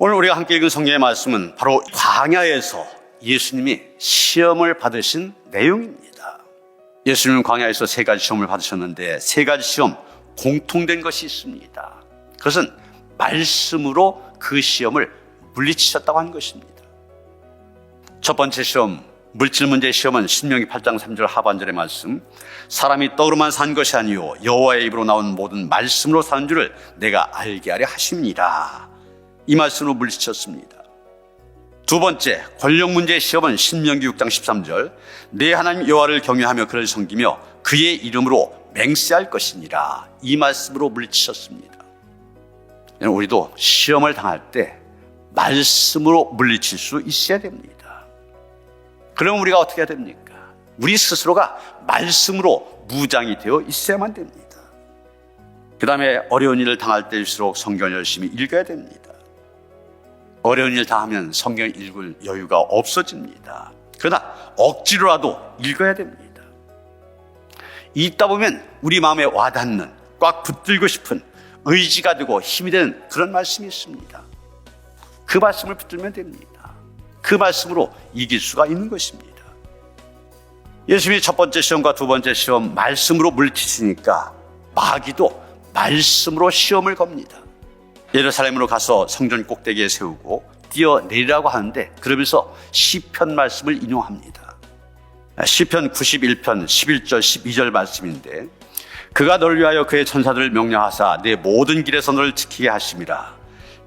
오늘 우리가 함께 읽은 성경의 말씀은 바로 광야에서 예수님이 시험을 받으신 내용입니다. 예수님은 광야에서 세 가지 시험을 받으셨는데 세 가지 시험 공통된 것이 있습니다. 그것은 말씀으로 그 시험을 물리치셨다고 하는 것입니다. 첫 번째 시험, 물질 문제 시험은 신명기 8장 3절 하반절의 말씀. 사람이 떡으로만 산 것이 아니요 여호와의 입으로 나온 모든 말씀으로 사는 줄을 내가 알게 하려 하심이니라. 이 말씀으로 물리쳤습니다. 두 번째, 권력 문제 시험은 신명기 6장 13절. 내 하나님 여호와를 경외하며 그를 섬기며 그의 이름으로 맹세할 것이니라. 이 말씀으로 물리치셨습니다. 우리도 시험을 당할 때 말씀으로 물리칠 수 있어야 됩니다. 그럼 우리가 어떻게 해야 됩니까? 우리 스스로가 말씀으로 무장이 되어 있어야만 됩니다. 그 다음에 어려운 일을 당할 때일수록 성경을 열심히 읽어야 됩니다. 어려운 일 당하면 성경을 읽을 여유가 없어집니다. 그러나 억지로라도 읽어야 됩니다. 읽다 보면 우리 마음에 와닿는 꽉 붙들고 싶은 의지가 되고 힘이 되는 그런 말씀이 있습니다. 그 말씀을 붙들면 됩니다. 그 말씀으로 이길 수가 있는 것입니다. 예수님이 첫 번째 시험과 두 번째 시험 말씀으로 물리치시니까 마귀도 말씀으로 시험을 겁니다. 예루살렘으로 가서 성전 꼭대기에 세우고 뛰어내리라고 하는데 그러면서 시편 말씀을 인용합니다. 시편 91편 11절 12절 말씀인데 그가 널 위하여 그의 천사들을 명령하사 내 모든 길에서 너를 지키게 하심이라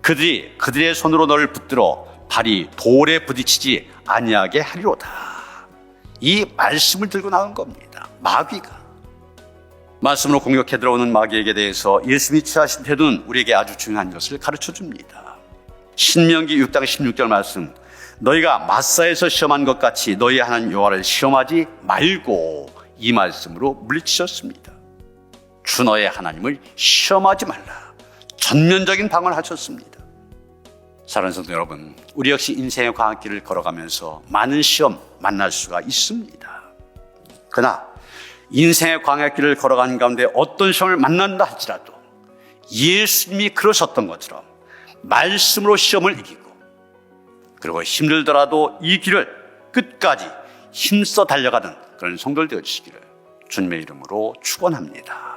그들이 그들의 손으로 너를 붙들어 발이 돌에 부딪히지 아니하게 하리로다. 이 말씀을 들고 나온 겁니다. 마귀가 말씀으로 공격해 들어오는 마귀에게 대해서 예수님이 취하신 태도는 우리에게 아주 중요한 것을 가르쳐 줍니다. 신명기 6장 16절 말씀 너희가 마사에서 시험한 것 같이 너희 하나님 여호와를 시험하지 말고 이 말씀으로 물리치셨습니다. 주 너의 하나님을 시험하지 말라. 전면적인 방언을 하셨습니다. 사랑하는 성도 여러분, 우리 역시 인생의 광학길을 걸어가면서 많은 시험 만날 수가 있습니다. 그러나 인생의 광야길을 걸어가는 가운데 어떤 시험을 만난다 할지라도 예수님이 그러셨던 것처럼 말씀으로 시험을 이기고 그리고 힘들더라도 이 길을 끝까지 힘써 달려가는 그런 성도들 되어주시기를 주님의 이름으로 축원합니다.